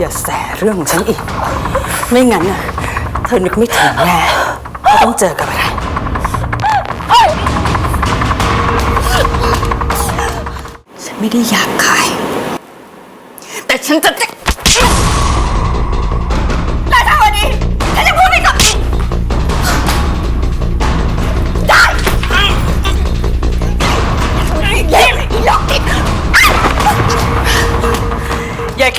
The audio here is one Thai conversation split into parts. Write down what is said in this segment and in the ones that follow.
อย่าแสเรื่องของฉันอีก ไม่งั้นน่ะเธอนึกไม่ถึงแน่ว่าต้องเจอกับอะไร ฉันไม่ได้อยากขาย แต่ฉันจะ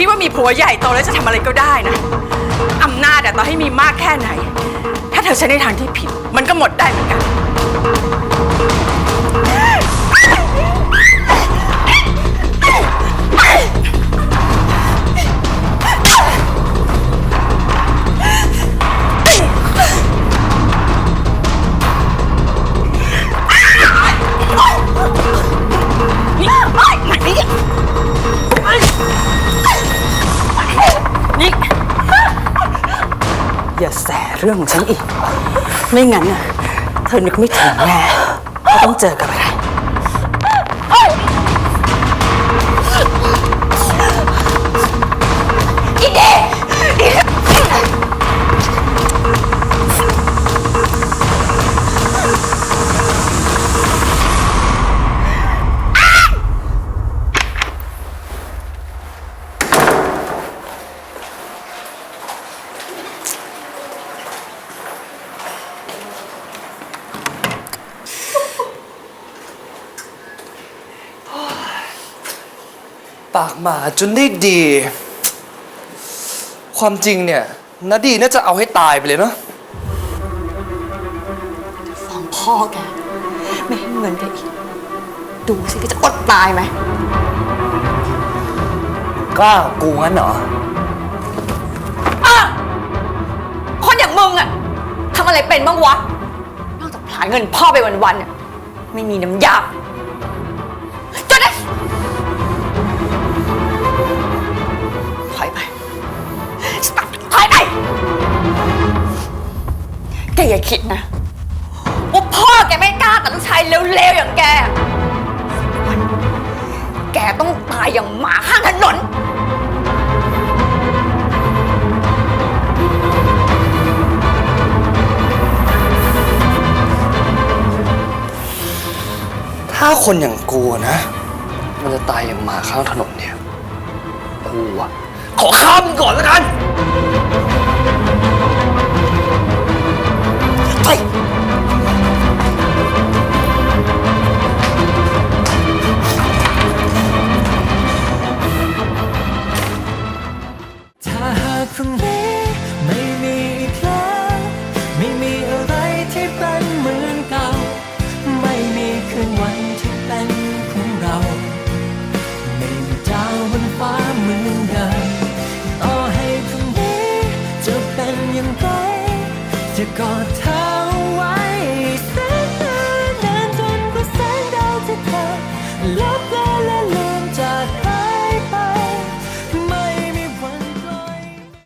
คิดว่ามีผัวใหญ่โตแล้วจะทำอะไรก็ได้นะอำนาจอะต่อให้มีมากแค่ไหน ถ้าเธอใช้ในทางที่ผิด มันก็หมดได้เหมือนกัน อย่าแสเรื่องของฉันอีก ไม่งั้นน่ะเธอนึกไม่ถึงแน่ว่าต้องเจอกับอะไรากหมาจนได้ดี ความจริงเนี่ยนาดีน่าจะเอาให้ตายไปเลยเนาะฟ้องพ่อแก ไม่ให้เงินแกอีก ดูสิแกจะอดตายไหมกล้ากูงั้นเหรอ อะคนอย่างมึงอะทำอะไรเป็นบ้างวะ นอกจากผลาญเงินพ่อไปวันๆเนี่ยไม่มีน้ำยา อย่าคิดนะว่าพ่อแกไม่กล้าแต่ลูกชายเลวๆอย่างแกวันแกต้องตายอย่างหมาข้างถนน ถ้าคนอย่างกูนะ มันจะตายอย่างหมาข้างถนนเนี่ย กูอะขอข้ามงก่อนแล้วกัน ถ้าหากพรงนี้ไม่มีอีกแล้ว ไม่มีอะไรที่เป็นเหมือนเก่า ไม่มีคืนวันที่เป็นของเรา ไม่มีดาวบนฟ้าเหมือนเดิมต่อให้พรงนี้จะเป็นอย่างไรจะกอดเธอ Love that.